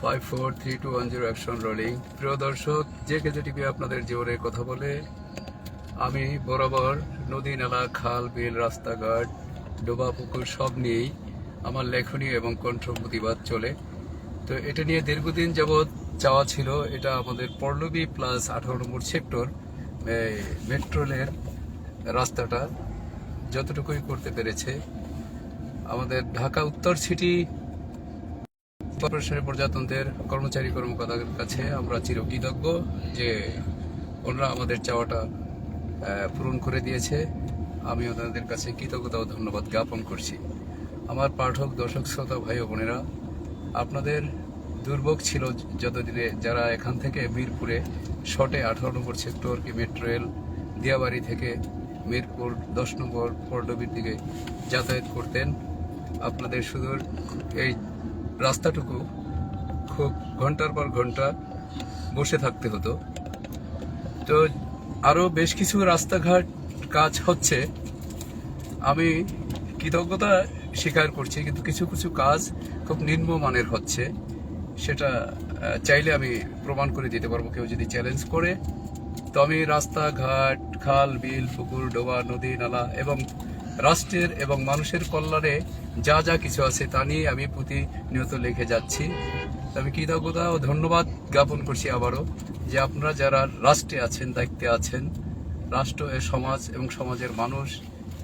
Five four three two one zero action rolling প্রিয় দর্শক, যে কেজে টিভি আপনাদের জীবনের কথা বলে, আমি বরাবর নদী, নালা, খাল, বিল, রাস্তাঘাট, ডোবা, পুকুর সব নিয়েই আমার লেখনী এবং কণ্ঠ প্রতিবাদ চলে। তো এটা নিয়ে দীর্ঘদিন যাবৎ চাওয়া ছিল। এটা আমাদের পল্লবী প্লাস আঠারো নম্বর সেক্টর মেট্রো রেলের রাস্তাটা যতটুকুই করতে পেরেছে। আমাদের ঢাকা উত্তর সিটি কর্পোরেশনের প্রজাতন্ত্রের কর্মচারী কর্মকর্তাদের কাছে আমরা চিরকৃতজ্ঞ যে ওনারা আমাদের চাওয়াটা পূরণ করে দিয়েছে। আমি ওনাদের কাছে কৃতজ্ঞতা ও ধন্যবাদ জ্ঞাপন করছি। আমার পাঠক, দর্শক, শ্রোতা, ভাই বোনেরা, আপনাদের দুর্ভোগ ছিল যতদিনে যারা এখান থেকে মিরপুরে শটে আঠারো নম্বর সেক্টর কি মেট্রো রেল, দিয়াবাড়ি থেকে মিরপুর দশ নম্বর পল্লবীর দিকে যাতায়াত করতেন। আপনাদের শুধু এই রাস্তাটুকু খুব ঘণ্টার পর ঘণ্টা বসে থাকতে হতো। তো আরও বেশ কিছু রাস্তাঘাট কাজ হচ্ছে। আমি কৃতজ্ঞতা স্বীকার করছি, কিন্তু কিছু কিছু কাজ খুব নিম্নমানের হচ্ছে। সেটা চাইলে আমি প্রমাণ করে দিতে পারব কেউ যদি চ্যালেঞ্জ করে। তো আমি রাস্তাঘাট, খাল, বিল, পুকুর, ডোবা, নদী, নালা এবং রাষ্ট্রের এবং মানুষের কল্যাণে যা যা কিছু আছে তা নিয়ে আমি প্রতিনিয়ত লিখে যাচ্ছি। আমি কৃতজ্ঞতা ও ধন্যবাদ জ্ঞাপন করছি আবারও যে আপনারা যারা রাষ্ট্রে আছেন, দায়িত্বে আছেন, রাষ্ট্র এ সমাজ এবং সমাজের মানুষ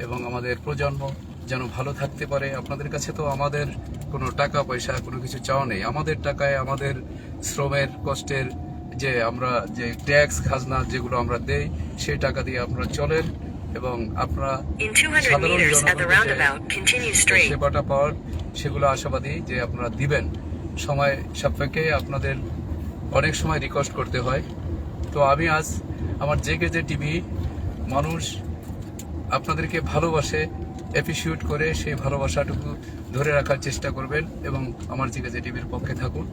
এবং আমাদের প্রজন্ম যেন ভালো থাকতে পারে, আপনাদের কাছে তো আমাদের কোনো টাকা পয়সা, কোনো কিছু চাওয়া নেই। আমাদের টাকায় আমাদের শ্রমের কষ্টের যে আমরা যে ট্যাক্স, খাজনা যেগুলো আমরা দেই, সেই টাকা দিয়ে আপনারা চলেন। এবং আপনারা সাধারণ যে. সেবাটা পাওয়ার সেগুলো আশাবাদী যে আপনারা দিবেন। সময় সাপেক্ষে আপনাদের অনেক সময় রিকোয়েস্ট করতে হয়। তো আমি আজ আমার জেগে যে টিভি মানুষ আপনাদেরকে ভালোবাসে অ্যাপ্রিসিয়েট করে সেই ভালোবাসাটুকু ধরে রাখার চেষ্টা করবেন এবং আমার জেগে যে টিভির পক্ষে থাকুন।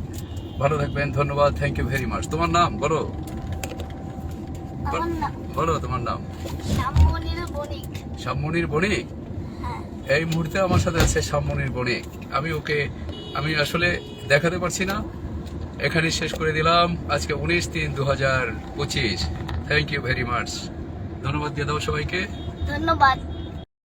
ভালো থাকবেন ধন্যবাদ থ্যাংক ইউ ভেরি মাচ তোমার নাম বলো। বলো তোমার নাম। শ্যামমণির বণিক। হ্যাঁ। এই মুহূর্তে আমার সাথে আছে শ্যামমণির বণিক। আমি ওকে আমি আসলে দেখাতে পারছি না। এখানে শেষ করে দিলাম। আজকে উনিশ তিন দু হাজার পঁচিশ। থ্যাংক ইউ ভেরি মাচ ধন্যবাদ দিয়ে দাও সবাইকে। ধন্যবাদ।